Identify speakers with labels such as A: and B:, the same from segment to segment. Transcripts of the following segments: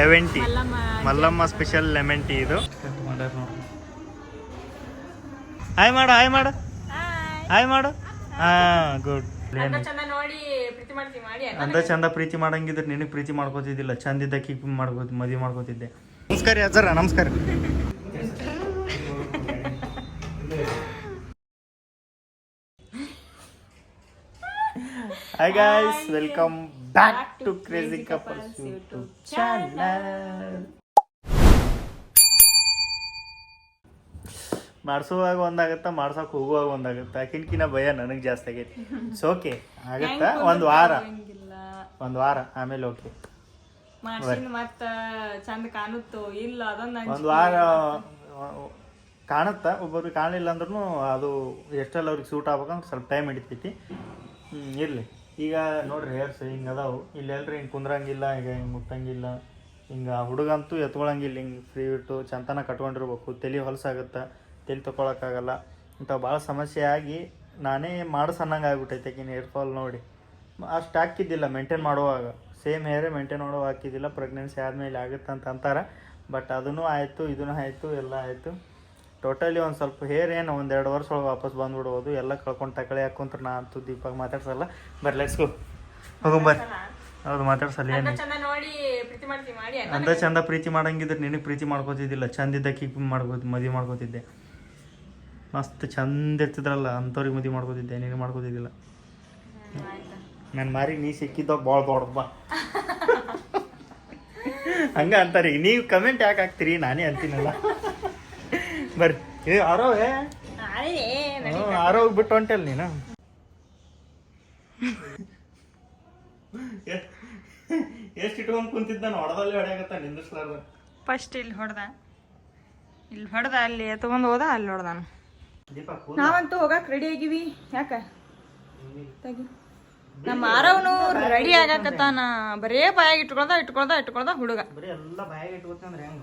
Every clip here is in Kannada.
A: Eleven tea
B: Mallamma
A: Mallamma special lemon tea ಇದು. ಹಾಯ್ ಮಾಡು ಹಾಯ್ ಮಾಡು. ಹಾಯ್ ಮಾಡು. ಹಾ ಗುಡ್
B: ಚಂದ ಚಂದ ನೋಡಿ ಪ್ರೀತಿ ಮಾಡ್ತೀವಿ ಮಾಡಿ
A: ಅಂದ ಚಂದ ಪ್ರೀತಿ ಮಾಡಂಗಿದ್ರೆ ನಿನಗೆ ಪ್ರೀತಿ ಮಾಡ್ಕೋತಿದ್ದಿಲ್ಲ. ಚಂದಿದ್ದಕ್ಕೆ ಇದ್ದ ಕೀಪ್ ಮಾಡ್ಕೋ ಮದುವೆ ಮಾಡ್ಕೋತಿದ್ದೆ. ನಮಸ್ಕಾರ ಅಜ್ಜರ ನಮಸ್ಕಾರ hi guys welcome back to crazy couples YouTube channel ಮಾಡ್ಸೋವಾಗ ಒಂದಾಗತ್ತ ಮಾಡ್ಸಕ್ ಹೋಗುವಾಗ ಒಂದಾಗತ್ತ? ಕಿನ್ಕಿನ ಭಯ ನನಗೆ ಜಾಸ್ತಿ ಆಗೈತಿ. ಇಟ್ಸ್ ಓಕೆ ಆಗತ್ತ? ಒಂದು ವಾರ. ಒಂದ್ ವಾರ. ಆಮೇಲೆ ಓಕೆ
B: ಒಂದ್ ಮತ್ತ ಚಂದ ಕಾಣುತ್ತೋ? ಇಲ್ಲ ಅದೊಂದು
A: ಒಂದು ವಾರ ಕಾಣುತ್ತಾ? ಒಬ್ಬೊಬ್ರಿಗೆ ಕಾಣಲಿಲ್ಲ ಅಂದ್ರೂ ಅದು ಎಷ್ಟೆಲ್ಲ ಅವ್ರಿಗೆ ಸೂಟ್ ಆಗ್ಬೇಕಂದ್ರೆ ಸ್ವಲ್ಪ ಟೈಮ್ ಹಿಡಿತೈತಿ. ಹ್ಞೂ ಇರಲಿ. ಈಗ ನೋಡ್ರಿ ಹೇರ್ಸ್ ಹಿಂಗೆ ಅದಾವು. ಇಲ್ಲೆಲ್ರಿ ಹಿಂಗೆ ಕುಂದ್ರಂಗಿಲ್ಲ, ಈಗ ಹಿಂಗೆ ಮುಟ್ಟಂಗಿಲ್ಲ. ಹಿಂಗೆ ಹುಡುಗ ಹುಡುಗಂತೂ ಎತ್ಕೊಳಂಗಿಲ್ಲ, ಹಿಂಗೆ ಫ್ರೀ ಇಟ್ಟು ಚಂತನ ಕಟ್ಕೊಂಡಿರ್ಬೇಕು. ತಲೆ ಹೊಲಸಾಗುತ್ತೆ, ತಲೆ ತೊಗೊಳಕ್ಕಾಗಲ್ಲ ಇಂಥ ಭಾಳ ಸಮಸ್ಯೆ ಆಗಿ ನಾನೇ ಮಾಡಿಸನ್ನಂಗೆ ಆಗ್ಬಿಟ್ಟೈತೆ ಆಕಿನ ಹೇರ್ ಫಾಲ್ ನೋಡಿ. ಅಷ್ಟು ಹಾಕಿದ್ದಿಲ್ಲ ಮೇಂಟೈನ್ ಮಾಡುವಾಗ. ಸೇಮ್ ಹೇರ್ ಮೇಂಟೈನ್ ಮಾಡುವಾಗ ಹಾಕಿದ್ದಿಲ್ಲ ಪ್ರೆಗ್ನೆನ್ಸಿ ಆದಮೇಲೆ ಆಗುತ್ತೆ ಅಂತ ಅಂತಾರೆ. ಬಟ್ ಅದೂ ಆಯಿತು ಇದೂ ಆಯಿತು, ಎಲ್ಲ ಆಯಿತು. ಟೋಟಲಿ ಒಂದು ಸ್ವಲ್ಪ ಹೇರ್ ಏನು ಒಂದು ಎರಡು ವರ್ಷ ಒಳಗೆ ವಾಪಸ್ ಬಂದ್ಬಿಡ್ಬೋದು. ಎಲ್ಲ ಕಳ್ಕೊಂಡು ತಕಳೆ ಹಾಕೊಂತಾರೆ ನಾ ಅಂತೂ ದೀಪಾಗ ಮಾತಾಡ್ಸಲ್ಲ. ಗೋ ಹೋಗಂ ಬರ್ರಿ. ಹೌದು ಮಾತಾಡ್ಸಲ್ಲ ಏನು ಅಂದ ಚಂದ ಪ್ರೀತಿ ಮಾಡಂಗಿದ್ರೆ ನಿನಗೆ ಪ್ರೀತಿ ಮಾಡ್ಕೋತಿದ್ದಿಲ್ಲ. ಕೀಪ್ ಮಾಡ್ಕೋ ಮದುವೆ ಮಾಡ್ಕೋತಿದ್ದೆ. ಮಸ್ತ್ ಚಂದ ಇರ್ತಿದ್ರಲ್ಲ ಅಂಥವ್ರಿಗೆ ಮದುವೆ ಮಾಡ್ಕೋತಿದ್ದೆ ನೀನು ಮಾಡ್ಕೋತಿದ್ದಿಲ್ಲ. ನನ್ನ ಮಾರಿ ನೀ ಸಿಕ್ಕಿದ್ದಾಗ ಭಾಳ ಬಾ. ಹಂಗ ಅಂತಾರೆ. ನೀವು ಕಮೆಂಟ್ ಯಾಕೆ ಹಾಕ್ತೀರಿ? ನಾನೇ ಅಂತೀನಲ್ಲ. ಬರ್ರಿ. ಏ ಆರೋ ಏ ಹ್ಞೂ ಆರೋ ಬಿಟ್ಟು ಹೊಂಟಲ್ ನೀನು. ಎಷ್ಟು ಇಟ್ಕೊಂಡು ಕುಂತಿದ್ದ ಹೊಡೆದಲ್ಲಿ ಹೊಡೆಯಾಗತ್ತ ನಿಂದಿಸ್ಲಾರ್ದ
B: ಫಸ್ಟ್ ಇಲ್ಲಿ ಹೊಡೆದ. ಇಲ್ಲಿ ಹೊಡೆದ ಅಲ್ಲಿ ತಗೊಂಡು ಹೋದ ಅಲ್ಲಿ ಹೊಡೆದ ನಾನು
A: ದೀಪ
B: ನಾವಂತೂ ಹೋಗಕ್ ರೆಡಿ ಆಗಿವಿ. ಯಾಕ? ತೆಗಿ. ನಮ್ಮ ಆರವನು ರೆಡಿ ಆಗಾಕತ್ತಾನ. ಬರೇ ಬಾಯಾಗ ಇಟ್ಕೊಳ್ದ ಇಟ್ಕೊಳ್ದ ಇಟ್ಕೊಳ್ದ ಹುಡುಗ.
A: ಬರೀ ಎಲ್ಲ ಬಾಯಾಗ ಇಟ್ಕೊತಂದ್ರೆ ಹೆಂಗ?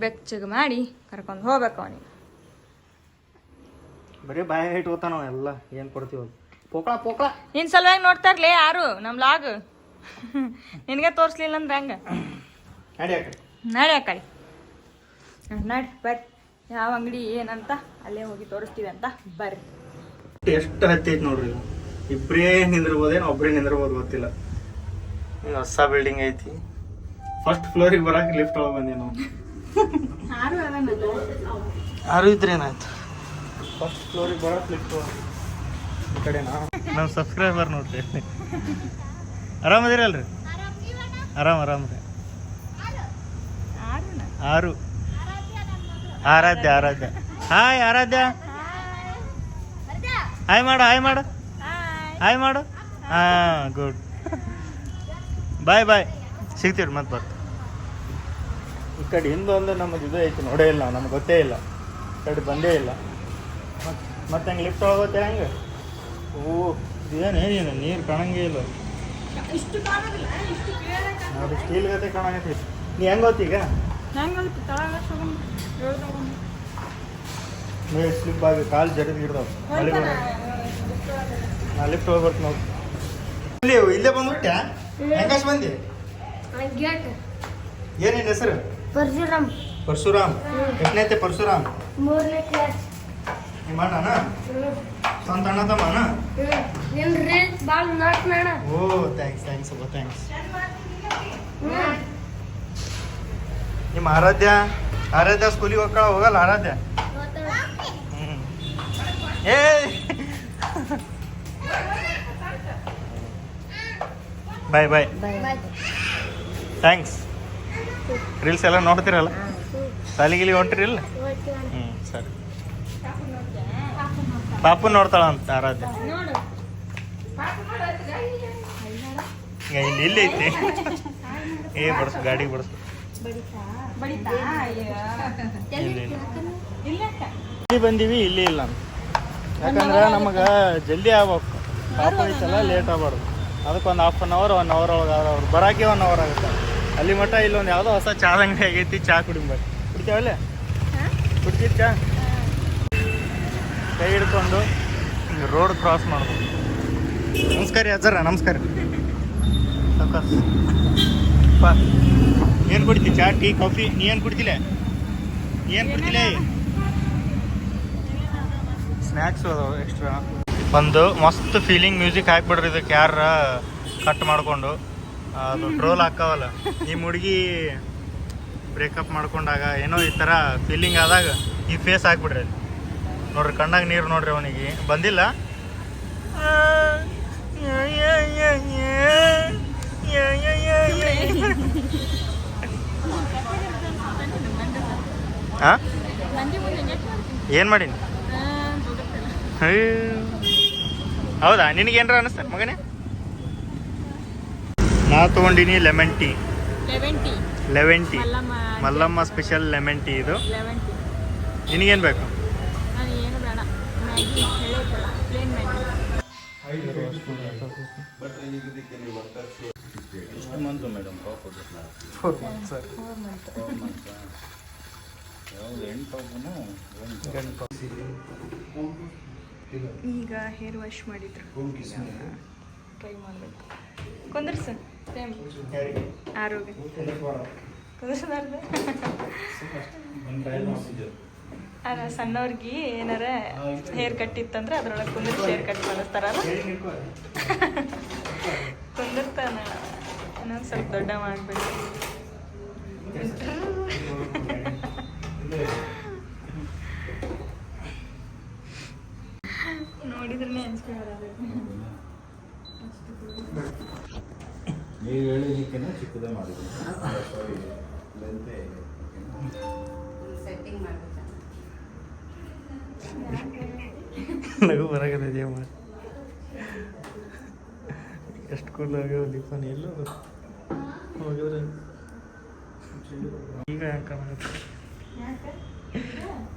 B: ಬೆಚ್ಚಗೆ ಮಾಡಿ ಕರ್ಕೊಂಡು ಹೋಗ್ಬೇಕು ಅವನಿಗೆ.
A: ಬರೀ ಬಾಯಾಗ ಇಟ್ಕೋತಾನ ಎಲ್ಲ ಏನು ಕೊಡ್ತೀವಿ ಪೋಕಳ ಪೋಕಳ.
B: ನಿನ್ ಸಲುವಾಗಿ ನೋಡ್ತಾ ಇರ್ಲಿ ಯಾರು? ನಮ್ಮ ಲಾಗ್. ನಿನಗೆ ತೋರಿಸ್ಲಿಲ್ಲ ಅಂದ್ರೆ ಹಂಗೆ?
A: ನಡಿ ಆ ಕಡೆ.
B: ನಡಿ ಬರ್ರಿ. ಯಾವ ಅಂಗಡಿ ಏನಂತ ಅಲ್ಲೇ ಹೋಗಿ ತೋರಿಸ್ತೀವಿ ಅಂತ ಬರ್ರಿ.
A: ಎಷ್ಟು ಹತ್ತೈತಿ ನೋಡ್ರಿ ಇಬ್ಬರೇ ನಿಂದಿರ್ಬೋದೇನು ಒಬ್ಬರೇ ನಿಂದಿರ್ಬೋದು ಗೊತ್ತಿಲ್ಲ. ಹೊಸ ಬಿಲ್ಡಿಂಗ್ ಐತಿ. ಫಸ್ಟ್ ಫ್ಲೋರಿಗೆ ಬರಕ್ಕೆ ಲಿಫ್ಟ್ ಒಳಗೆ ಬಂದೀವಿ ನಾವು ಯಾರು ಇದ್ರೇನಾಯ್ತು ಫಸ್ಟ್ ಫ್ಲೋರಿಗೆ ಬರಕ್ಕೆ ಲಿಫ್ಟ್ ಈ ಕಡೆನಾ? ನಮ್ಮ ಸಬ್ಸ್ಕ್ರೈಬರ್ ನೋಡ್ರಿ. ಆರಾಮದಿರಲ್ರಿ ಆರಾಮ್ ಆರಾಮ್ ರೀ. ಆರು. ಆರಾಧ್ಯ ಆರಾಧ್ಯ. ಹಾಯ್ ಆರಾಧ್ಯ. ಹಾಯ್ ಮಾಡು ಹಾಯ್ ಮಾಡು. ಹಾಯ್ ಮಾಡು. ಹಾಂ ಗುಡ್ ಬಾಯ್ ಬಾಯ್ ಸಿಗ್ತೀವಿ ಮತ್ತೆ ಬರ್ತೀವಿ ಕಡೆ ಹಿಂದೊಂದು ನಮ್ಮದು ಇದು ಐತಿ ನೋಡೇ ಇಲ್ಲ ನಮ್ಗೆ ಗೊತ್ತೇ ಇಲ್ಲ. ಕಡೆ ಬಂದೇ ಇಲ್ಲ. ಮತ್ತೆ ಹಂಗೆ ಲಿಫ್ಟ್ ಹೋಗುತ್ತೆ ಹೆಂಗೆ? ಓ ಇದೇನು ಏನಿಲ್ಲ ನೀರು ಕಾಣಂಗೇ ಇಲ್ಲ. ಅದು ಸ್ಟೀಲ್ ಗತೆ ಕಾಣಂಗೈತಿ ನೀ ಹೆಂಗೆ ಗೊತ್ತೀಗ ನೀರು ಸ್ಲಿಪ್ ಆಗಿ ಕಾಲು ಜರಿದು ಹಿಡ್ದವು. ಮಳೆ ನಾ ಲಿಫ್ಟ್ ಹೋಗ್ಬೇಕು ನೋಡಿ. ಇಲ್ಲಿ ಇಲ್ಲೇ ಬಂದ್ಬಿಟ್ಟ್ಯಾ ಹೆಂಗಾಸ್ ಬಂದಿ? ಏನೇನು ಹೆಸರು?
C: ಪರಶುರಾಮ್.
A: ಪರಶುರಾಮ್. ಎಷ್ಟನೈತೆ ಪರಶುರಾಮ್?
C: ಮೂರನೇ ಕ್ಲಾಸ್
A: ನಿಮ್ಮ ಅಣ್ಣ ಸ್ವಂತ ಅಣ್ಣ ತಮ್ಮ
C: ಅಣ್ಣ? ನಿಮ್ರಿ ಭಾಳ ನೋಡ್ತಾನ
A: ಓ ಥ್ಯಾಂಕ್ಸ್ ಥ್ಯಾಂಕ್ಸ್ ಅಪ್ಪ ಥ್ಯಾಂಕ್ಸ್ ನಿಮ್ಮ ಆರಾಧ್ಯ? ಆರಾಧ್ಯ ಸ್ಕೂಲಿಗೆ ಹೋಗ್ಕಳ ಹೋಗಲ್ಲ ಆರಾಧ್ಯ. ಏ ಬಾಯ್ ಬಾಯ್ ಥ್ಯಾಂಕ್ಸ್ ರೀಲ್ಸ್ ಎಲ್ಲ ನೋಡ್ತೀರಲ್ಲ? ಸಾಲಿಗಿಲಿ ಹೊಂಟ್ರಿಲ್ಲ ಹ್ಞೂ ಸರಿ. ಪಾಪು ನೋಡ್ತಾಳ ಅಂತ ಆರಾಧ್ಯ. ಈಗ ಇಲ್ಲಿ ಇಲ್ಲಿ ಐತಿ. ಏ ಬಡಿಸ್ ಗಾಡಿ ಬಡಿಸ್. ಇಲ್ಲಿ ಇಲ್ಲಿ. ಇಲ್ಲಿ ಬಂದೀವಿ ಇಲ್ಲಿ ಇಲ್ಲ ಅಂತ. ಯಾಕಂದ್ರೆ ನಮಗೆ ಜಲ್ದಿ ಆಗ್ಬೇಕು. ಪಾಪ ಐತಲ್ಲ ಲೇಟ್ ಆಗ್ಬಾರ್ದು. ಅದಕ್ಕೆ ಒಂದು half an hour one hour ಒಳಗೆ ಅವ್ರು ಬರೋಕೆ ಒನ್ ಅವರ್ ಆಗುತ್ತೆ. ಅಲ್ಲಿ ಮಟ್ಟ ಇಲ್ಲೊಂದು ಯಾವುದೋ ಹೊಸ ಚಾ ಅಂಗಡಿ ಆಗೈತಿ ಚಾ ಕುಡಿಂಬರ್ರಿ ಕುಡಿತೇವಲ್ಲ ಕುಡ್ತೀವಿ ಚಾ ಕೈ ಹಿಡ್ಕೊಂಡು ರೋಡ್ ಕ್ರಾಸ್ ಮಾಡ್ಬೋದು. ನಮಸ್ಕಾರ ರೀ ಅಜ್ಜರ ನಮಸ್ಕಾರ ಏನ್ ಏನು ಕುಡಿತಿ? ಚಾ ಟೀ ಕಾಫಿ? ನೀ ಏನು ಕುಡ್ತಿಲ್ಲ ನೀ ಏನು ಕುಡಿತಿಲ್ಲ ಸ್ನ್ಯಾಕ್ಸ್ ಅದಾವ ಎಕ್ಸ್ಟ್ರಾ ಒಂದು ಮಸ್ತ್ ಫೀಲಿಂಗ್ ಮ್ಯೂಸಿಕ್ ಹಾಕ್ಬಿಡ್ರಿ ಇದಕ್ಕೆ ಯಾರ ಕಟ್ ಮಾಡಿಕೊಂಡು. ಅದು ಟ್ರೋಲ್ ಹಾಕಾವಲ್ಲ. ಈ ಹುಡುಗಿ ಬ್ರೇಕಪ್ ಮಾಡ್ಕೊಂಡಾಗ ಏನೋ ಈ ಥರ ಫೀಲಿಂಗ್ ಆದಾಗ ಈ ಫೇಸ್ ಹಾಕ್ಬಿಡ್ರಿ. ನೋಡ್ರಿ, ಕಣ್ಣಾಗ ನೀರು ನೋಡ್ರಿ ಅವನಿಗೆ. ಬಂದಿಲ್ಲ? ಏನು ಮಾಡೀನಿ? ಹೌದಾ? ನಿನಗೇನ್ರ ಅನಿಸ್ತಾರೆ ಮಗನೇ? ನಾ ತೊಗೊಂಡಿನಿ lemon tea
B: eleven tea
A: eleven tea
B: Mallamma
A: Mallamma special lemon tea ಇದು.
B: ಲೆವೆನ್ ಟೀ
A: ನಿನಗೇನು ಬೇಕು?
B: ನಾನು ಏನು ಬೇಡ. Maggi ಹೇಳೈತಲ್ಲ plain Maggi
A: four month sir
B: ಈಗ ಹೇರ್ ವಾಶ್ ಮಾಡಿದ್ರು. ಟ್ರೈ ಮಾಡಬೇಕು. ಕುಂದ್ರ ಸರ್ ಆರೋಗ್ಯ ಕುಂದ್ರಬಾರ್ದು ಅಲ್ಲ ಸಣ್ಣವ್ರಿಗೆ ಏನಾರ ಹೇರ್ ಕಟ್ ಇತ್ತಂದ್ರೆ ಅದ್ರೊಳಗೆ ಕುಂದಿರ್ಸಿ ಹೇರ್ ಕಟ್ ಮಾಡಿಸ್ತಾರಲ್ಲ ಕುಂದಿರ್ತಾನ ಇನ್ನೊಂದು ಸ್ವಲ್ಪ ದೊಡ್ಡ ಮಾಡಬೇಕು ನೋಡಿದ್ರೆ ಅನ್ಸ್ಕೊಂಡು
D: ನೀವು ಹೇಳಿದ್ದಕ್ಕಿಂತ ಚಿಕ್ಕದೇ ಮಾಡಿದ್ದೀನಿ ಸಾರಿ ಲೆಂತೆ
E: ಸೆಟ್ಟಿಂಗ್ ಮಾಡ್ಬೇಕು?
A: ನಗು ಬರಾಗದ ಮಾಡಿ ಎಷ್ಟು ಕೂಲ್ ಆಗ್ಯಾವ ದೀಪನ್ ಹೋಗಿದ್ರೆ ಈಗ ಹೆಂಗೆ ಕಾಣಾಗತ್ತೆ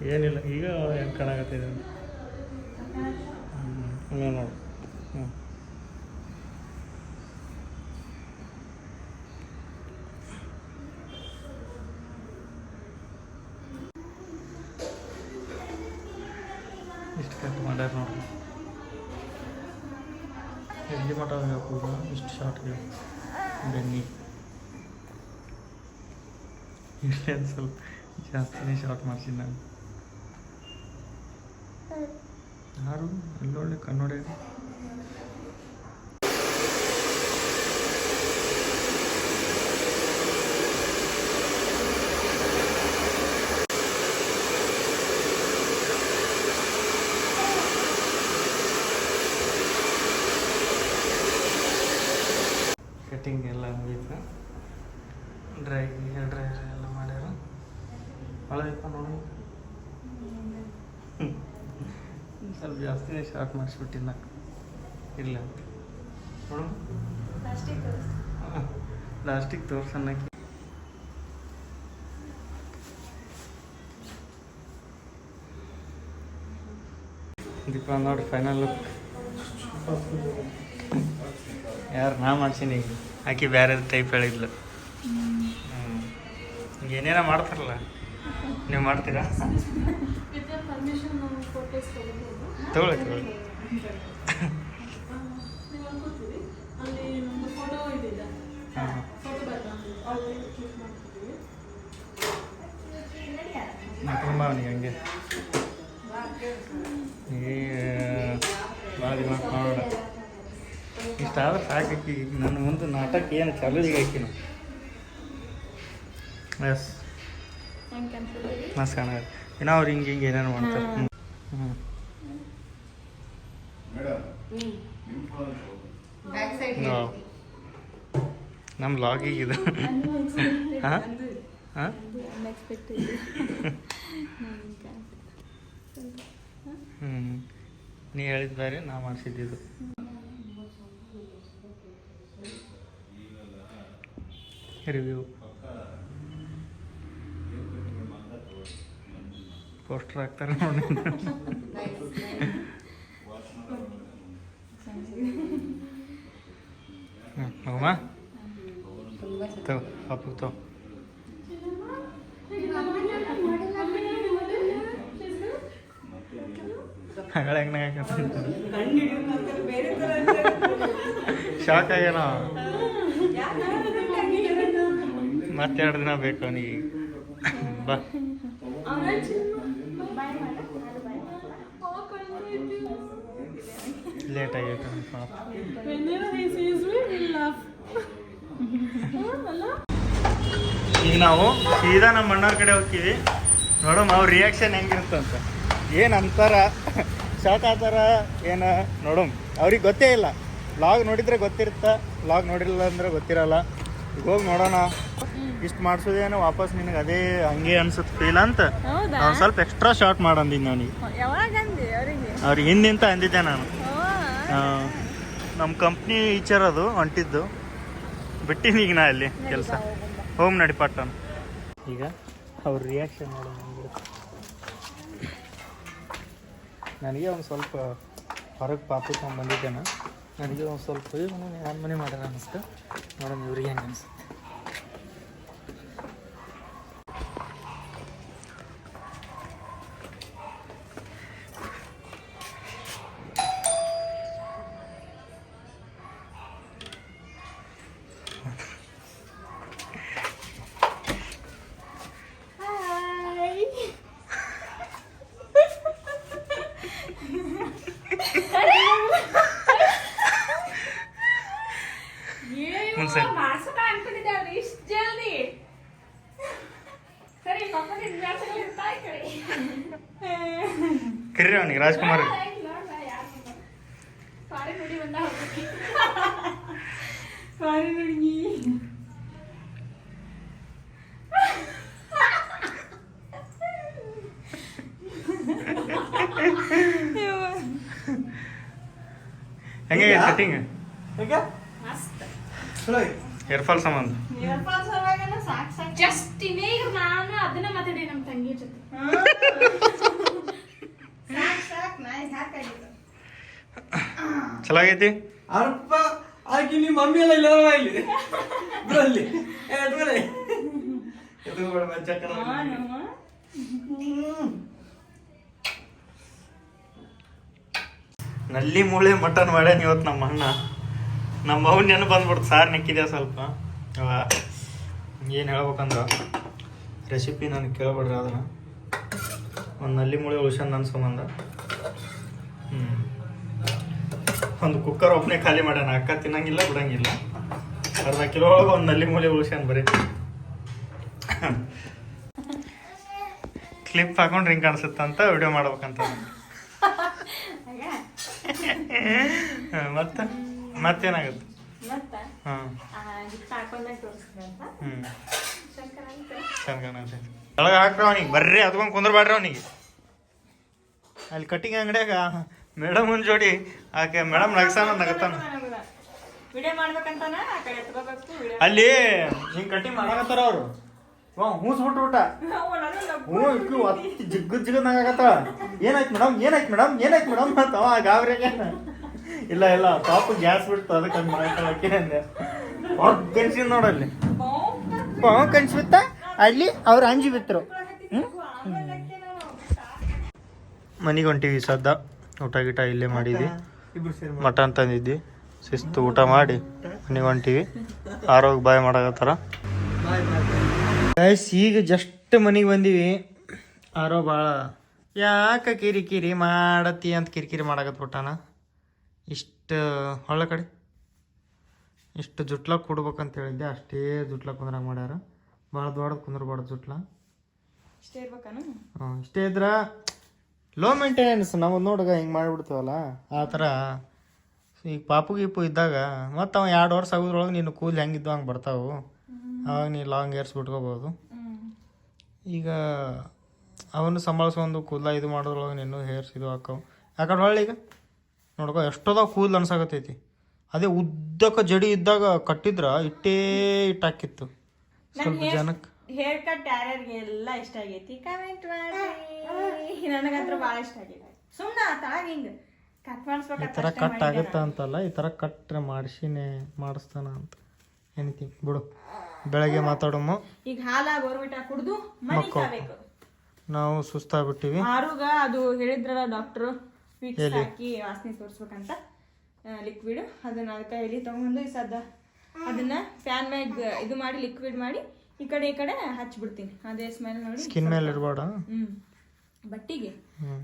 A: ಏನಿಲ್ಲ ಈಗ ಹೆಂಗೆ ಕಾಣಾಗತ್ತಿದೆ ಹ್ಞೂ ನೋಡು. ಹ್ಞೂ ಇಷ್ಟು ಕಟ್ ಮಾಡ್ಯಾರ ನೋಡ್ರಿ ಎಲ್ಲಿ ಮಟ ಕೂಡ ಇಷ್ಟು ಶಾರ್ಟ್ ಬೆನ್ನಿ ಇಷ್ಟೇ ಒಂದ್ ಸ್ವಲ್ಪ ಜಾಸ್ತಿನೇ ಶಾರ್ಟ್ ಮಾಡ್ತೀನಿ ನಾನು ಯಾರು ಅಲ್ಲೊಳ್ಳೆ ಕನ್ನಡ ಕಟಿಂಗ್ ಎಲ್ಲ ಮುಗೀತು ಡ್ರೈ ಹೇರ್ ಡ್ರೈ ಎಲ್ಲ ಮಾಡ್ಯಾರ ಹಳದಪ್ಪ ನೋಡಿ ಸ್ವಲ್ಪ ಜಾಸ್ತಿನೇ ಮಾಡಿಸ್ಬಿಟ್ಟು ಮಾಡಿಸ್ಬಿಟ್ಟಿಲ್ಲ ಇಲ್ಲ ನೋಡು ಲಾಸ್ಟಿಗೆ ತೋರ್ಸನ್ನಕ್ಕೆ ದೀಪ ನೋಡಿ ಫೈನಲ್ ಲುಕ್ ಯಾರು ನಾ ಮಾಡ್ಸೀನಿ ಈಗ. ಆಕೆ ಬೇರೆ ಟೈಪ್ ಹೇಳಿದ್ಲು. ಹ್ಞೂ ಏನೇನೋ ಮಾಡ್ತಾರಲ್ಲ. ನೀವು ಮಾಡ್ತೀರಾ? ತಗೊಳ್ಳಿ ತಗೊಳ್ಳಿ. ಅವನಿಗೆ ಹಂಗೆ. ಏ ಭಾಳ ಇಷ್ಟಾದ್ರೆ ಸಾಕಿ ನನ್ನ ಮುಂದೆ ನಾಟಕ ಏನು ಚಾಲು ಹಾಕಿ ಹಾಕಿನ ಎಸ್ ನಮಸ್ಕಾರ. ಕಾಣ ಏನೋ ಅವ್ರು ಹಿಂಗೆ ಹಿಂಗೆ ಏನೇನು ಮಾಡ್ತಾರೆ. ಹ್ಞೂ
D: ನಿಮ್ಮ
E: ಬ್ಯಾಕ್ ಸೈಡ್
A: ನಾವು ನಮ್ಮ ಲಾಗಿಗೆ ಇದು ಹಾಂ? ಹಾಂ? ಹ್ಞೂ ನೀ ಹೇಳಿದ ಬೇರೆ ನಾ ಮಾಡಿಸಿದ್ದು ರಿವ್ಯೂ ಪೋಸ್ಟರ್ ಹಾಕ್ತಾರೆ ನೋಡಿ ಹೆಂಗೆ ಶಾಕ್ ಆಗ್ಯಾನ? ಮತ್ತೆ ಎರಡು ದಿನ ಬೇಕು ಅವನಿಗೆ. ಬಾ. ಲೇಟ್ ಆಗೈತೆ ಈಗ ನಾವು ಸೀದಾ ನಮ್ಮ ಅಣ್ಣವ್ರ ಕಡೆ ಹೋಗ್ತೀವಿ. ನೋಡಮ್ಮ ಅವ್ರ ರಿಯಾಕ್ಷನ್ ಹೆಂಗಿರುತ್ತಂತ ಏನು ಅಂತಾರ ಶಾಕ್ ಆತಾರ ಏನು ನೋಡಮ್ ಅವ್ರಿಗೆ ಗೊತ್ತೇ ಇಲ್ಲ. ಲಾಗ್ ನೋಡಿದ್ರೆ ಗೊತ್ತಿರುತ್ತ ಲಾಗ್ ನೋಡಿಲ್ಲ ಅಂದ್ರೆ ಗೊತ್ತಿರಲ್ಲ. ಈಗ ಹೋಗಿ ನೋಡೋಣ. ಇಷ್ಟು ಮಾಡಿಸೋದೇನೋ ವಾಪಸ್ ನಿನಗೆ ಅದೇ ಹಂಗೆ ಅನ್ಸುತ್ತೆ ಫೀಲ್ ಅಂತ. ಅವ್ನು ಸ್ವಲ್ಪ ಎಕ್ಸ್ಟ್ರಾ ಶಾರ್ಟ್ ಮಾಡಂದಿದ್ದು ನನಗೆ.
B: ಅವ್ರಿಗೆ
A: ಹಿಂದಿಂತ ಅಂದಿದ್ದೆ ನಾನು. ನಮ್ಮ ಕಂಪ್ನಿ ಅದು ಹೊಂಟಿದ್ದು ಬಿಟ್ಟಿನಿ ಈಗ ನಾ ಅಲ್ಲಿ ಕೆಲಸ. ಹೋಮ್ ನಡಿ ಈಗ ಅವ್ರ ರಿಯಾಕ್ಷನ್ ನೋಡಿ ನನಗೆ ಒಂದು ಸ್ವಲ್ಪ ಹೊರಗೆ ಪಾಪ ಬಂದಿದ್ದೇನೆ. ನನಗೆ ಒಂದು ಸ್ವಲ್ಪ ಯಾರು ಮನೆ ಮಾಡ್ಯಾರ ಅನ್ನಿಸ್ತು. ನೋಡೋಣ ಇವ್ರಿಗೆ ಹೆಂಗೆ ಅನಿಸುತ್ತೆ. ಒಂದು ಸರಿ
B: ಇಷ್ಟು ಜಲ್ದಿ ಸರಿ
A: ಕರೀರಿ ಅವನಿಗೆ ರಾಜ್ಕುಮಾರ್
B: ಸಾರಿ ಹುಡುಗಿ
A: ಹೆಂಗೆ ಸೆಟ್ಟಿಂಗ್ ಹೇರ್ ಫಾಲ್ ಸಂಬಂಧ
C: ಜಸ್ಟ್ ಇನ್ನೀಗ ನಾನು ಅದನ್ನ ಮಾತಾಡಿ ನಮ್ಮ ತಂಗಿ ಜೊತೆ.
A: ಚಲಾಗೈತಿ?
E: ಅರ್ಪ ಆಗಿ ನಿಮ್ಮ ಮಮ್ಮಿ ಎಲ್ಲ ಇಲ್ಲ ಇಲ್ಲಿ ಬರಲ್ಲಿ ಮಜ್ಜಕ್ಕನ
A: ನಲ್ಲಿ ಮೂಳೆ ಮಟನ್ ಮಾಡ್ಯಾನ ಇವತ್ತು ನಮ್ಮ ಅಣ್ಣ ನಮ್ಮ ಅವ್ನ ನೆನಪು ಬಂದ್ಬಿಡ್ತು. ಸಾರು ನೆಕ್ಕಿದೆ ಸ್ವಲ್ಪ? ಏನು ಹೇಳ್ಬೇಕಂದ್ರೆ ರೆಸಿಪಿ ನಾನು ಕೇಳ್ಬೇಡ್ರಿ ಅದನ್ನು. ಒಂದು ನಲ್ಲಿ ಮೂಳೆ ಉಳ್ಸನ್ ನನ್ನ ಸಂಬಂಧ. ಹ್ಞೂ ಒಂದು ಕುಕ್ಕರ್ ಒಬ್ಬನೇ ಖಾಲಿ ಮಾಡ್ಯಾನ. ಅಕ್ಕ ತಿನ್ನಂಗಿಲ್ಲ ಬಿಡಂಗಿಲ್ಲ. ಅರ್ಧ ಕಿಲೋ ಒಳಗೆ ಒಂದು ನಲ್ಲಿ ಮೂಳೆ ಉಳ್ಸ್ಯಾನ ಬರೀ. ಕ್ಲಿಪ್ ಹಾಕೊಂಡು ಹಿಂಗೆ ಕಾಣಿಸುತ್ತಂತ ವಿಡಿಯೋ ಮಾಡ್ಬೇಕಂತ. ಮತ್ತೆ? ಮತ್ತೇನಾಗುತ್ತೆ? ಒಳಗೆ ಹಾಕ್ರಿ ಅವನಿಗೆ. ಬರ್ರಿ ಅದ್ಕೊಂಡು ಕುಂದ್ರಬೇಡ್ರಿ ಅವನಿಗೆ. ಅಲ್ಲಿ ಕಟ್ಟಿಂಗ್ ಅಂಗಡಿಯಾಗ ಮೇಡಮ್ ಒಂದು ಜೋಡಿ ಆಕೆ ಮೇಡಮ್ ನಗಸಾನ ನಗತಾನ. ಅಲ್ಲಿ ಹಿಂಗೆ ಕಟ್ಟಿಂಗ್ ಮಾಡಕತ್ತಾರ ಅವರು. ಹೂಸ್ ಬಿಟ್ಬಿಟ್ಟ ಹ್ಞೂ ಇಕ್ಕಿ ಒತ್ತಿ ಜಿಗ್ಗದ್ ಜಿಗ್ಗದ್ ಏನಾಯ್ತು ಮೇಡಮ್? ಏನಾಯ್ತು ಮೇಡಮ್? ಏನಾಯ್ತು ಮೇಡಮ್? ಅಂತ ಅವ ಗಾಬ್ರಿಗೆ ಇಲ್ಲ ಇಲ್ಲ ಪಾಪ ಗ್ಯಾಸ್ ಬಿಡ್ತು, ಅದಕ್ಕೆ ಹಂಗೆ ಕನ್ಸಿದ್ ನೋಡಲ್ಲಿ. ಪಾವ ಕನ್ಸ್ಬಿತ್ತ ಅಲ್ಲಿ ಅವ್ರು ಅಂಜಿ ಬಿತ್ತರು ಮನಿಗೆ ಹೊಂಟಿವಿ ಸದ್ದ. ಊಟ ಗೀಟ ಇಲ್ಲೇ ಮಾಡಿದ್ವಿ. ಮಟನ್ ತಂದಿದ್ವಿ. ಶಿಸ್ತು ಊಟ ಮಾಡಿ ಮನೆಗೆ ಹೊಂಟಿವಿ ಆರೋಗ್ಯ ಬಾಯ್ ಮಾಡಾಕತ್ತಾರ. ಗೈಸ್ ಈಗ ಜಸ್ಟ್ ಮನೆಗೆ ಬಂದೀವಿ. ಆರೋ ಭಾಳ ಯಾಕೆ ಕಿರಿಕಿರಿ ಕಿರಿ ಮಾಡತ್ತಿ ಅಂತ ಕಿರಿಕಿರಿ ಮಾಡಕತ್ಬಿಟ್ಟಾನ? ಇಷ್ಟು ಹೊಳ್ಳ ಕಡೆ? ಇಷ್ಟು ಜುಟ್ಲ ಕೊಡ್ಬೇಕಂತ ಹೇಳಿದ್ದೆ ಅಷ್ಟೇ ಜುಟ್ಲ ಕುಂದ್ರಾಗ ಮಾಡ್ಯಾರ. ಭಾಳ ದೊಡ್ಡದು ಕುಂದ್ರಬಾರ್ದು ಜುಟ್ಲ.
B: ಇಷ್ಟೇ ಇರ್ಬೇಕಾನು?
A: ಇಷ್ಟೇ ಇದ್ರ ಲೋ ಮೇಂಟೆನೆನ್ಸ್ ನಾವು ನೋಡುಗ ಹಿಂಗೆ ಮಾಡಿಬಿಡ್ತೀವಲ್ಲ ಆ ಥರ ಈಗ ಪಾಪು ಗೀಪು ಇದ್ದಾಗ ಮತ್ತು ಅವ ಎರಡು ವರ್ಷ ಆಗೋದ್ರೊಳಗೆ ನೀನು ಕೂದಲು ಹೆಂಗಿದ್ದು ಹಂಗೆ ಬರ್ತಾವು. ಅವಾಗ ನೀನು ಲಾಂಗ್ ಏರ್ಸ್ ಬಿಟ್ಕೋಬೋದು. ಈಗ ಅವನು ಸಂಭಾಳಿಸ್ಕೊಂಡು ಕೂದಲ ಇದು ಮಾಡೋದ್ರೊಳಗೆ ನೀನು ಹೇರ್ಸ್ ಇದು ಹಾಕವು. ಯಾಕಡೆ ಹೊಳ್ಳಿ ಈಗ? ನೋಡ್ಕೊ ಎಷ್ಟೋದಾಗ ಕೂದಲು ಅನ್ಸಾಕತ್ತೈತಿ. ಅದೇ ಉದ್ದಕ್ಕೆ ಜಡಿ ಇದ್ದಾಗ ಕಟ್ಟಿದ್ರ ಇಟ್ಟೇ ಇಟ್ಟಾಕಿತ್ತು. ಸ್ವಲ್ಪ ಜನಕ್ಕೆ
B: ಹೇರ್ ಕಟ್ ಯಾರ್ಯಾರಿಗೆ ಎಲ್ಲ ಇಷ್ಟ ಆಗೈತಿ ಕಮೆಂಟ್ ಮಾಡಿ. ನನಗಂತ್ರ ಭಾಳ ಇಷ್ಟ ಆಗೈತಿ ಸುಮ್ಮನೆ ತಾಗ ಹಿಂಗ ಕಟ್
A: ಈ ಥರ ಕಟ್ ಆಗುತ್ತಾ ಅಂತಲ್ಲ ಈ ಥರ ಕಟ್ ಮಾಡಿಸಿನೇ ಮಾಡಿಸ್ತಾನ ಅಂತ. ಎನಿಥಿಂಗ್ ಬಿಡು. ಬೆಳಗ್ಗೆ ಮಾತಾಡೋಮು
B: ಈಗ ಹಾಲ ಬೋರ್ಬಿಟ ಕುಡ್ದು
A: ಮಕ್ಕಳು. ನಾವು ಸುಸ್ತಾಗ್ಬಿಟ್ಟಿವಿ.
B: ಆರುಗ ಅದು ಹೇಳಿದ್ರಲ್ಲ ಡಾಕ್ಟ್ರು ವಿಕ್ಸ್ ಹಾಕಿ ವಾಸನೆ ತೋರಿಸ್ಬೇಕಂತ ಲಿಕ್ವಿಡ್ ಅದನ್ನ ಅದಕ್ಕೆ ಎಲ್ಲಿ ತಗೊಂಡು ಸದ ಅದನ್ನ ಫ್ಯಾನ್ ಮ್ಯಾಗ್ ಇದು ಮಾಡಿ ಲಿಕ್ವಿಡ್ ಮಾಡಿ ಈ ಕಡೆ ಈ ಕಡೆ ಹಚ್ಬಿಡ್ತೀನಿ. ಅದೇ ಸ್ಮೆಲ್ ನೋಡಿ
A: ಸ್ಕಿನ್ ಮೇಲೆ ಇರ್ಬೇಡ?
B: ಹ್ಮ್. ಬಟ್ಟಿಗೆ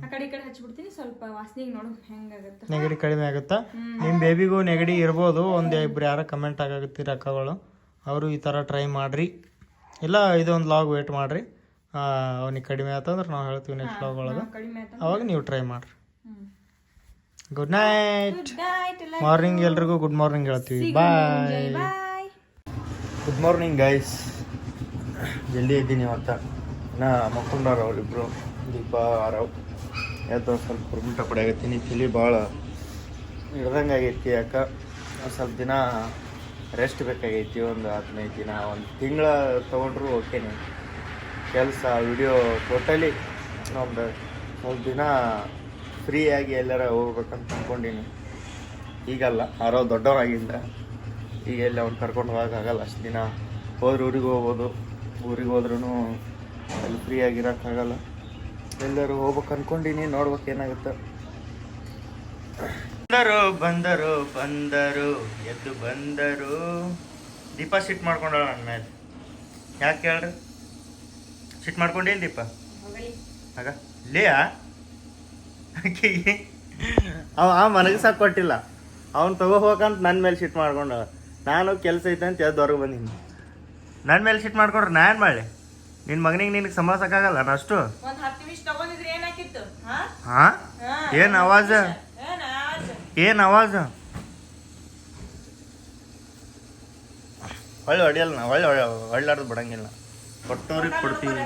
B: ಆ ಕಡೆ ಈ ಕಡೆ ಹಚ್ಬಿಡ್ತೀನಿ. ಸ್ವಲ್ಪ ವಾಸನೆಗೆ ನೋಡು ಹೆಂಗಾಗತ್ತೆ.
A: ನೆಗಡಿ ಕಡಿಮೆ ಆಗುತ್ತಾ? ನಿಮ್ಮ ಬೇಬಿಗೂ ನೆಗಡಿ ಇರ್ಬೋದು. ಒಂದು ಇಬ್ರು ಯಾರೋ ಕಮೆಂಟ್ ಆಗಾಕತ್ತೀರಿ ಅಕ್ಕಗಳು. ಅವರು ಈ ಥರ ಟ್ರೈ ಮಾಡಿರಿ. ಇಲ್ಲ ಇದೊಂದು ಲಾಗ್ ವೇಟ್ ಮಾಡಿರಿ. ಅವನಿಗೆ ಕಡಿಮೆ ಆತಂದ್ರೆ ನಾವು ಹೇಳ್ತೀವಿ ನೆಕ್ಸ್ಟ್ ಲಾಗ್ ಒಳಗೆ. ಅವಾಗ ನೀವು ಟ್ರೈ ಮಾಡಿರಿ. ಗುಡ್ ನೈಟ್ ಮಾರ್ನಿಂಗ್ ಎಲ್ರಿಗೂ ಗುಡ್ ಮಾರ್ನಿಂಗ್ ಹೇಳ್ತೀವಿ. ಬಾಯ್ ಗುಡ್ ಮಾರ್ನಿಂಗ್ ಗೈಸ್ ಜಲ್ದಿ ಇದ್ದೀನಿ ಇವತ್ತ. ನಾ ಮಕ್ಕೊಂಡಾರ ಅವರಿಬ್ರು. ದೀಪ ಆರವ್. ಎದ್ದು ಸ್ವಲ್ಪ ಹುರ್ಮಿಟ ಪಡೆಯತ್ತೀನಿ ತಲೆ ಭಾಳ ಹಿಡ್ದಂಗೆ ಆಗೈತಿ ಯಾಕೆ? ಒಂದು ಸ್ವಲ್ಪ ದಿನ ರೆಸ್ಟ್ ಬೇಕಾಗೈತಿ. ಒಂದು ಹದಿನೈದು ದಿನ ಒಂದು ತಿಂಗಳ ತೊಗೊಂಡ್ರು ಓಕೆನೇ ಕೆಲಸ ವಿಡಿಯೋ ಟೋಟಲಿ ಒಂದು ಸ್ವಲ್ಪ ದಿನ ಫ್ರೀಯಾಗಿ ಎಲ್ಲಾರ ಹೋಗ್ಬೇಕಂತ ಅಂದ್ಕೊಂಡೀನಿ ಈಗಲ್ಲ ಯಾರೋ ದೊಡ್ಡವರಾಗಿಂದ ಈಗ ಎಲ್ಲಿ ಅವ್ನು ಕರ್ಕೊಂಡು ಹೋಗೋಕ್ಕಾಗಲ್ಲ ಅಷ್ಟು ದಿನ ಹೋದ್ರೆ ಊರಿಗೆ ಹೋಗ್ಬೋದು ಊರಿಗೆ ಹೋದ್ರೂ ಅಲ್ಲಿ ಫ್ರೀಯಾಗಿರೋಕ್ಕಾಗಲ್ಲ ಎಲ್ಲರೂ ಹೋಗ್ಬೇಕು ಅನ್ಕೊಂಡಿನಿ ನೋಡ್ಬೇಕು ಏನಾಗುತ್ತೆ. ಬಂದರು ಬಂದರು ಬಂದರು ಎದ್ದು ಬಂದರು. ದೀಪ ಸಿಟ್ ಮಾಡ್ಕೊಂಡಳ ನನ್ನ ಮೇಲೆ. ಯಾಕೆ ಹೇಳ್ರಿ ಸಿಟ್ ಮಾಡ್ಕೊಂಡೇನು ದೀಪ? ಆಗ ಲೇಯಾ ಆಕೆಗೆ ಅವ ಆ ಸಾಕು ಕೊಟ್ಟಿಲ್ಲ. ಅವ್ನು ತಗೋ ಹೋಗಂತ ನನ್ನ ಮೇಲೆ ಶಿಟ್ ಮಾಡ್ಕೊಂಡು ನಾನು ಕೆಲಸ ಐತೆ ಅಂತ ಎದ್ದು ಹೊರಗೆ ಬಂದೀನಿ. ನನ್ನ ಮೇಲೆ ಶಿಟ್ ಮಾಡ್ಕೊಂಡ್ರೆ ನಾನು ಮಾಡಲಿ? ನಿನ್ನ ಮಗನಿಗೆ ನಿನಗೆ ಸಂಭಾಳ್ಸಕ್ಕಾಗಲ್ಲ ಅಷ್ಟು
B: ಹಾ.
A: ಏನು ಅವಾಜ?
B: ಏನ್
A: ಅವಾಜ? ಒಳ್ಳೆ ಹೊಡಿಯಲ್ಲ ನಾ ಒಳ್ಳೆ ಒಳ್ಳಾರ್ದು ಬಿಡಂಗಿಲ್ಲ. ಕೊಟ್ಟವ್ರಿಗೆ ಕೊಡ್ತೀವಿ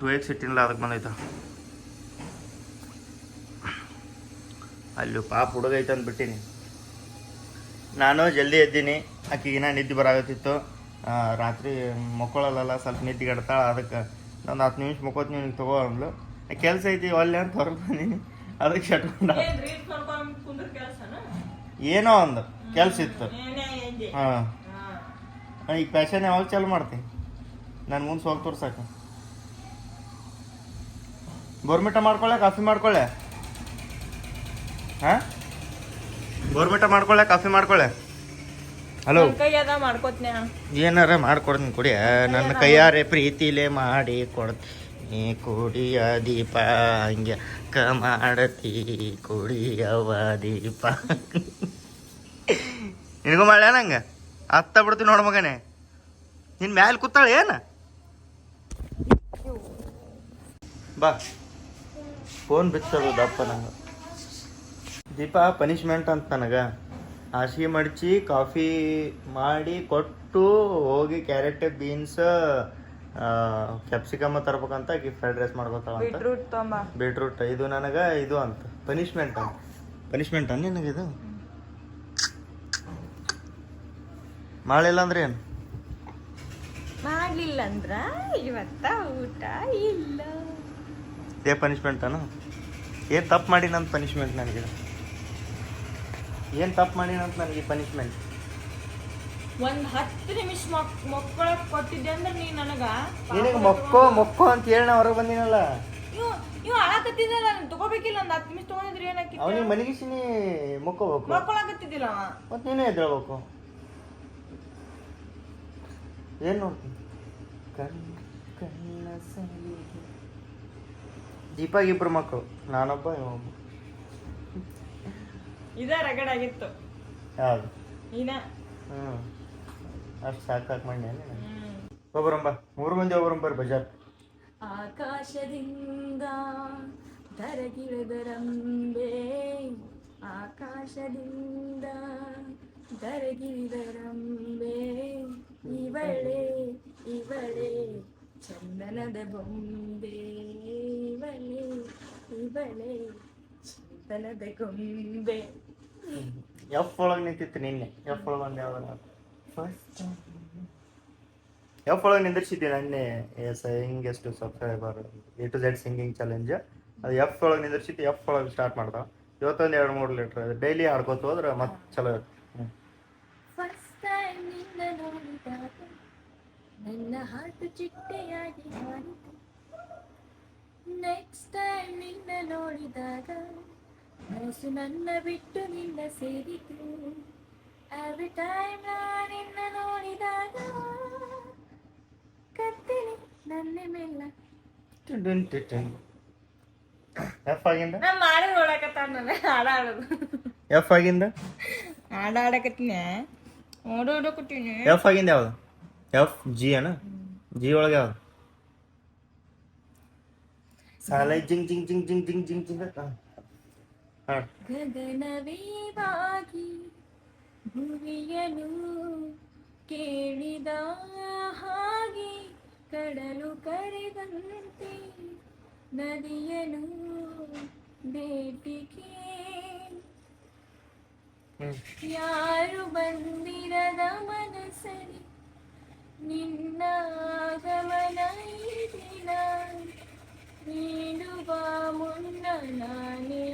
A: ಟೂ ಎಕ್ಸ್ ಸಿಟ್ಟಿಲ್ಲ ಅದಕ್ಕೆ ಬಂದೈತ. ಅಲ್ಲಿ ಪಾಪ ಹುಡುಗೈತೆ ಅಂದ್ಬಿಟ್ಟಿನಿ. ನಾನು ಜಲ್ದಿ ಎದ್ದೀನಿ. ಆಕಿಗೆ ನಾ ನಿದ್ದೆ ಬರಾಗತ್ತಿತ್ತು ರಾತ್ರಿ ಮಕ್ಕಳಲ್ಲ ಸ್ವಲ್ಪ ನಿದ್ದೆ ಕೆಡ್ತಾಳೆ ಅದಕ್ಕೆ ನಾನು ಹತ್ತು ನಿಮಿಷ ಮುಕ್ಕೋತೀನಿ ನಿನಗೆ ತಗೋ ಅಂದ್ಲು. ಕೆಲಸ ಐತಿ ಒಲ್ಲೆ ಅಂತ ಹೊರಗೆ ಬಂದೀನಿ ಅದಕ್ಕೆ ಶಟ್ಕೊಂಡ.
B: ಏನ್
A: ಒಂದು ಕೆಲಸ ಇತ್ತು? ಹಾಂ. ಈಗ ಪ್ಯಾಶನ್ ಯಾವಾಗ ಚಾಲು ಮಾಡ್ತೀನಿ ನಾನು ಮುಂದೆ ಸ್ವಲ್ಪ ತೋರ್ಸಕ್ಕೆ ಬೋರ್ಮಿಟ ಮಾಡ್ಕೊಳ್ಳೆ ಕಾಫಿ ಮಾಡ್ಕೊಳ್ಳೆ ಹಾಂ? ಬೋರ್ಮಿಟ ಮಾಡ್ಕೊಳ್ಳೆ ಕಾಫಿ ಮಾಡ್ಕೊಳ್ಳೆ ಹಲೋ?
B: ಮಾಡ್ಕೋತ್ನೆ.
A: ಏನಾರ ಮಾಡ್ಕೊಡ್ತೀನಿ ಕುಡಿಯ ನನ್ನ ಕೈಯಾರೆ ಪ್ರೀತಿಲೆ ಮಾಡಿ ಕೊಡ್ತೀನಿ. ಕುಡಿಯ ದೀಪ ಹಂಗೆ ಕ ಮಾಡತಿ ಕುಡಿಯವ ದೀಪ. ನಿನಗೂ ಮಾಡ್ಯ ನಂಗೆ? ಅತ್ತ ಬಿಡ್ತೀನಿ ನೋಡ ಮಗನೇ. ನಿನ್ನ ಮ್ಯಾಲೆ ಕೂತಾಳೆ ಏನ? ಬಾ. ಫೋನ್ ಬಿತ್ತದು ದಪ್ಪ ನಂಗೆ. ದೀಪ ಪನಿಷ್ಮೆಂಟ್ ಅಂತ ನನಗೆ. ಹಾಸಿಗೆ ಮಡಚಿ ಕಾಫಿ ಮಾಡಿ ಕೊಟ್ಟು ಹೋಗಿ ಕ್ಯಾರೆಟ್ ಬೀನ್ಸ್ ಕ್ಯಾಪ್ಸಿಕಮ್ ತರ್ಬೇಕಂತ ಆಕಿ ಫ್ರೈಡ್ ರೈಸ್ ಮಾಡ್ಕೋತಾಳ ಅಂತ.
B: ಬೀಟ್ರೂಟ್
A: ಇದು ನನಗೆ ಇದು ಅಂತ. ಪನಿಷ್ಮೆಂಟ್ ಅಂತ. ಪನಿಷ್ಮೆಂಟ್ ಅನ್ನ ನಿನಗೆ ಇದು? ಮಾಡಿಲ್ಲ ಅಂದ್ರೆ ಏನು?
B: ಮಾಡಲಿಲ್ಲ ಅಂದ್ರ ಇವತ್ತ ಊಟ ಇಲ್ಲ.
A: ಏ ಪನಿಷ್ಮೆಂಟ್ ಅನು? ಏನ್ ತಪ್ಪು ಮಾಡಿ ನನ್ನ ಪನಿಷ್ಮೆಂಟ್ ನನಗೆ. ಏನು ತಪ್ಪು ಮಾಡಿನ ಅಂತ ನನಗೆ ಪನಿಷ್ಮೆಂಟ್
B: ಒಂದು ಹತ್ತು ನಿಮಿಷ ಮಕ್ ಮಕ್ಕಳಕ್ ಕೊಟ್ಟಿದ್ದೆ ಅಂದ್ರೆ ನೀ ನನಗ
A: ನಿನಗೆ ಮೊಕ್ಕೋ ಮೊಕ್ಕೋ ಅಂತ ಹೇಳಿ ನಾ ಹೊರಗೆ ಬಂದಿನಲ್ಲ?
B: ನೀವು ನೀವು ಅಳಕತ್ತಿದ್ದಲ್ಲ ನಾನು ತಗೋಬೇಕಿಲ್ಲ ಒಂದ್ ಹತ್ತು ನಿಮಿಷ ತಗೊಂಡಿದ್ರೆ ಏನಕ್ಕೆ
A: ಅವನಿಗೆ ಮಲಗಿಸಿನಿ ಮೊಕ್ಕೋಬೇಕು.
B: ಮಕ್ಕಳಾಗತ್ತಿದ್ದಿಲ್ಲ ಅವ.
A: ಮತ್ತೆ ನೀನೇ ಎದ್ದೇಳ್ಬೇಕು. ಏನು ನೋಡ್ತೀನಿ ಕಣ್ಣು ಕಣ್ಣ ಸಲಿಗೆ ದೀಪಾಗ ಇಬ್ರು ಮಕ್ಕಳು ನಾನೊಬ್ಬ ಇವೊಬ್ಬ
B: ಇದ ರಗಡ್ ಆಗಿತ್ತು
A: ಯಾವುದು
B: ಈನ
A: ಹ್ಞೂ ಅಷ್ಟು ಸಾಕಾಕ್ ಮಾಡಿ ಒಬ್ಬರಂಬ. ಮೂರು ಮಂದಿ ಒಬ್ಬರಂಬರ್ ಬಜಾರ್.
B: ಆಕಾಶದಿಂದ ಧರಗಿಳಿದರಂಬೆ ಆಕಾಶದಿಂದ ಧರಗಿಳಿದರಂಬೆ ಇವಳೆ ಇವಳೆ ಚಂದನದ ಬೊಂಬೆ. ಇವಳೆ ಇವಳೆ. ಚಂದನದ ಗೊಂಬೆ
A: ಎಫ್ ಒಳಗೆ ನಿಂತಿತ್ತು ನಿನ್ನೆ. ಎಫ್ ಒಳಗೆ ಒಂದು ಯಾವ್ದಾರ ಫಸ್ಟ್ ಎಫ್ ಒಳಗೆ ನಿಂದಿರ್ಸಿದ್ದೆ ನಿನ್ನೆ ಎಸ್ ಎಷ್ಟು subscriber A to Z singing challenge ಅದು ಎಫ್ ಒಳಗೆ ನಿಂದಿರ್ಸಿದ್ದು ಎಫ್ ಒಳಗೆ ಸ್ಟಾರ್ಟ್ ಮಾಡ್ದ. ಇವತ್ತೊಂದು ಎರಡು ಮೂರು ಲೀಟ್ರ್ ಡೈಲಿ ಆಡ್ಕೋತ ಹೋದ್ರೆ ಮತ್ತೆ ಚಲೋ ಇರುತ್ತೆ.
F: ನಿನ್ನ ಹಾರ್ಟ್ ಚಿಟ್ಟೆಯಾಗಿ ನೆಕ್ಸ್ಟ್ ಟೈಮ್ ನಿನ್ನ ನೋಡಿದಾಗ ಮನಸ್ಸು ನನ್ನ ಬಿಟ್ಟು ನಿನ್ನ ಸೇರಿತು. ಎವ್ರಿ ಟೈಮ್ ನಿನ್ನ ನೋಡಿದಾಗ ಕತ್ತಿನಿ ನನ್ನ ಮೇಲ
A: ಎಫ್ ಆಗಿಂದ?
G: ನಾನು ಮಾಡಿ ನೋಡಕತ್ತಾನ ನಾನು ಹಾಡ ಹಾಡೋದು.
A: ಎಫ್ ಆಗಿಂದ?
G: ಹಾಡ
A: ಎಫ್ ಜಿ ಅಣ್ಣ ಜಿ ಒಳಗೆ ಯಾವುದು? ಸಾಲ ಜಿಂಗ್ ಜಿಂಗ್ ಜಿಂಗ್ ಜಿಂಗ್ ಜಿಂಗ್ ಜಿಂಗ್ ಜಿಂಗ್. ಹಾಂ.
B: ಗಗನವೇ ಬಾಗಿ ಭುವಿಯನು ಕೇಳಿದ ಹಾಗೆ ಕಡಲು ಕರೆದಂತೆ ನದಿಯನು ಬೇಟಿಗೆ ಯಾರು ಬಂದಿರದ ಮನಸ್ಸಲ್ಲಿ ನಿನ್ನ ಆಗಮನ ಈ ದಿನ? ನೀಡುವ ಮುನ್ನ ನಾನೇ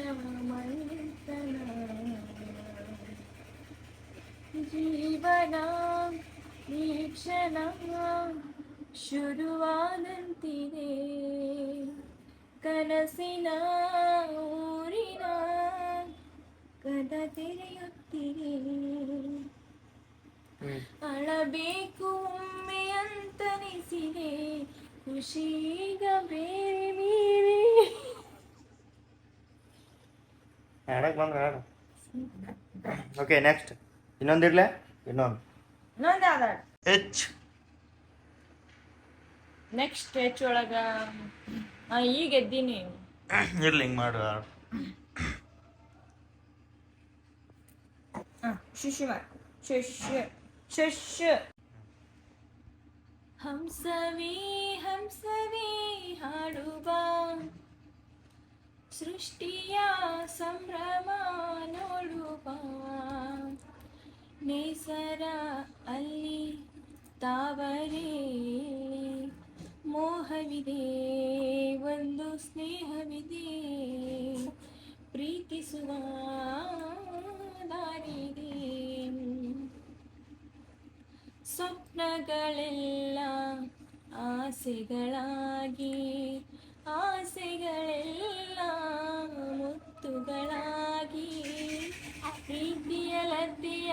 B: ಜೀವನ ಈ ಕ್ಷಣ ಶುರುವಾದಂತಿದೆ ಕನಸಿನ ಊರಿನ ಕದ ತೆರೆಯುತ್ತಿದೆ ಅಳಬೇಕು ಒಮ್ಮೆ ಅಂತನಿಸಿದೆ. ಖುಷೀಗ ಬೇರೆ ಮೀರಿ
A: ಹಾಡಕ್ಕೆ ಬಂದ್ರೆ ಓಕೆ ನೆಕ್ಸ್ಟ್ ಇನ್ನೊಂದು ಇರ್ಲೆ ಇನ್ನೊಂದು.
G: ಇನ್ನೊಂದು ಯಾವ್ದು
A: ಹೆಚ್
G: ನೆಕ್ಸ್ಟ್ ಎಚ್ ಒಳಗ ಆ, ಈಗ ಎದ್ದೀನಿ
A: ಇರ್ಲಿ ಹಿಂಗೆ ಮಾಡು ಹಾಡು
G: ಶಿಶು ಮಾಡು. ಶಿಶು ಶಿಶು.
B: ಹಂಸವೇ ಹಂಸವೇ ಹಾಡುವ. ಸೃಷ್ಟಿಯ ಸಂಭ್ರಮ ನೋಡುವ. ನೇಸರ ಅಲ್ಲಿ ತಾವರೆ ಮೋಹವಿದೆ ಒಂದು ಸ್ನೇಹವಿದೆ. ಪ್ರೀತಿಸುವ ದಾರಿದೆ ಸ್ವಪ್ನಗಳೆಲ್ಲ ಆಸೆಗಳಾಗಿ ಆಸೆಗಳೆಲ್ಲ ಮುತ್ತುಗಳಾಗಿ. ಪ್ರೀತಿಯ ಲದ್ದಿಯ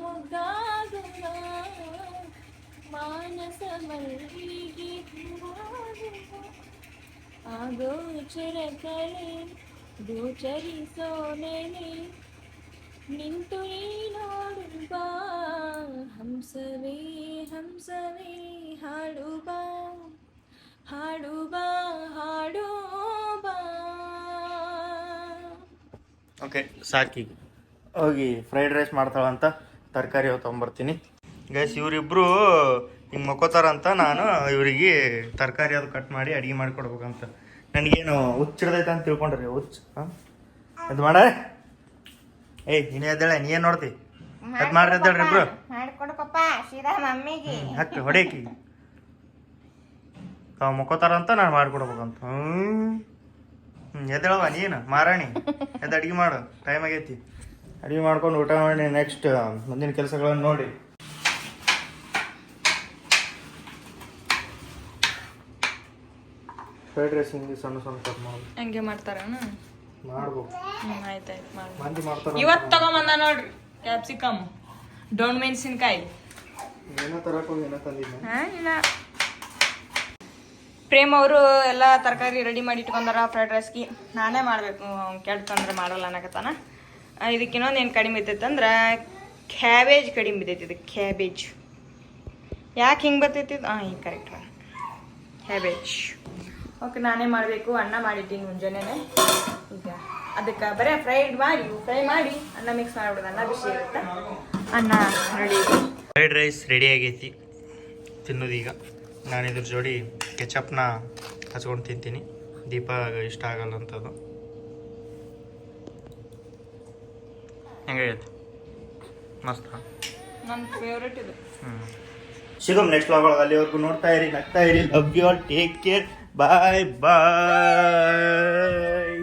B: ಮುಗ್ಗಾಗುವ ಮಾನಸ ಮಲ್ಲಿಗೆ ಹೂವಾಗುವ ಆಗೋಚರ ಕಲೆ ಗೋಚರಿಸೋ ನೆನೆ ನಿಂತು ನೀ ನೋಡುವ ಹಂಸವೇ ಹಂಸವೇ ಹಾಡುವ ಹಾಡುವ ಹಾಡುವ
A: ಓಕೆ ಸಾಕಿ ಹೋಗಿ ಫ್ರೈಡ್ ರೈಸ್ ಮಾಡ್ತಾಳಂತ ತರಕಾರಿ ತೊಗೊಂಬರ್ತೀನಿ. ಗೈಸ್ ಇವರಿಬ್ಬರು ಹಿಂಗೆ ಮಕ್ಕೋತಾರಂತ ನಾನು ಇವರಿಗೆ ತರಕಾರಿ ಅದು ಕಟ್ ಮಾಡಿ ಅಡುಗೆ ಮಾಡಿಕೊಡ್ಬೇಕಂತ ನನಗೇನು ಹುಚ್ಚಿಡ್ದೈತೆ ಅಂತ ತಿಳ್ಕೊಂಡ್ರಿ ಹುಚ್ಚ ಹಾಂ? ಅದು ಮಾಡ. ಏಯ್ ನೀನೇ ಎದ್ದೇಳೆ ನೀ ಏನು ನೋಡ್ತಿ? ಅದು ಮಾಡ್ರಿ ಎದ್ದೇಳ್ರಿ ಇಬ್ರು. ಹಾಕಿ ಹೊಡೇಕಿ ತಾವು ಮಕ್ಕೋತಾರಂತ ನಾನು ಮಾಡ್ಕೊಡ್ಬೇಕಂತ. ಹ್ಞೂ ಹ್ಞೂ ಎದ್ದೇಳವ ನೀನು ಮಾರಾಣಿ. ಎದ್ದು ಅಡುಗೆ ಮಾಡು ಟೈಮ್ ಆಗೈತಿ. ಅಡುಗೆ ಮಾಡ್ಕೊಂಡು ಊಟ ಮಾಡಿ ನೆಕ್ಸ್ಟ್ ಮುಂದಿನ ಕೆಲಸಗಳನ್ನು ನೋಡಿ. ಫ್ರೈಡ್ ರೈಸ್ ಹಿಂಗೆ ಸಣ್ಣ ಸಣ್ಣ ಕಟ್ ಮಾಡಿ.
G: ಹಂಗೆ ಮಾಡ್ತಾರಣ
A: ಮಾಡ್ಬೇಕು
G: ಆಯ್ತು ಆಯ್ತು ಮಾಡಿ.
A: ಮಂದಿ ಮಾಡ್ತಾರ
G: ಇವತ್ತು ತಗೊಂಬಂದ ನೋಡ್ರಿ ಕ್ಯಾಪ್ಸಿಕಮ್ ಡೊಣ್ ಮೆಣಸಿನ್ಕಾಯಿ.
A: ಏನೋ ತರಕ್ಕೆ ಹೋಗಿ ಏನೋ ತಂದಿದ್ದೆ
G: ಇಲ್ಲ. ಪ್ರೇಮ್ ಅವರು ಎಲ್ಲ ತರಕಾರಿ ರೆಡಿ ಮಾಡಿ ಇಟ್ಕೊಂಡಾರ ಫ್ರೈಡ್ ರೈಸ್ಗೆ ನಾನೇ ಮಾಡಬೇಕು ಕೆಡ್ತಂದ್ರೆ ಮಾಡಲ್ಲ ಅನ್ನಕತ್ತಾನ. ಇದಕ್ಕೆ ಇನ್ನೊಂದು ಏನು ಕಡಿಮೆ ಇರ್ತೈತೆ ಅಂದ್ರೆ ಕ್ಯಾಬೇಜ್ ಕಡಿಮೆ ಬಿದ್ದೈತಿ ಇದು ಕ್ಯಾಬೇಜ್ ಯಾಕೆ ಹಿಂಗೆ ಬರ್ತೈತಿ ಹಾಂ ಹಿಂಗೆ ಕರೆಕ್ಟ್ ಕ್ಯಾಬೇಜ್ ಓಕೆ ನಾನೇ ಮಾಡಬೇಕು ಅನ್ನ ಮಾಡಿದ್ದೀನಿ ಮುಂಜಾನೆ ಈಗ ಅದಕ್ಕೆ ಬರೀ ಫ್ರೈಡ್ ಮಾಡಿ ಫ್ರೈ ಮಾಡಿ ಅನ್ನ ಮಿಕ್ಸ್ ಮಾಡಿಬಿಡೋದು ಅನ್ನ ಬಿಸಿ ಇರುತ್ತೆ? ಅನ್ನ ರೆಡಿ
A: ಫ್ರೈಡ್ ರೈಸ್ ರೆಡಿ ಆಗೈತಿ. ತಿನ್ನೋದೀಗ ನಾನು ಇದ್ರ ಜೋಡಿ ಕೆಚಪ್ನ ಹಚ್ಕೊಂಡು ತಿಂತೀನಿ. ದೀಪ ಇಷ್ಟ ಆಗಲ್ಲ ಅಂತದು. ಹೆಂಗೈತೆ? ಮಸ್ತ್?
G: ನನ್ನ ಫೇವ್ರೇಟ್ ಇದು.
A: ಹ್ಞೂ ಸಿಗಮ್ ನೆಕ್ಸ್ಟ್ ವ್ಲಾಗ್ ಅಲ್ಲಿವರೆಗೂ ನೋಡ್ತಾ ಇರಿ ನಗ್ತಾ ಇರಿ love you all take care bye bye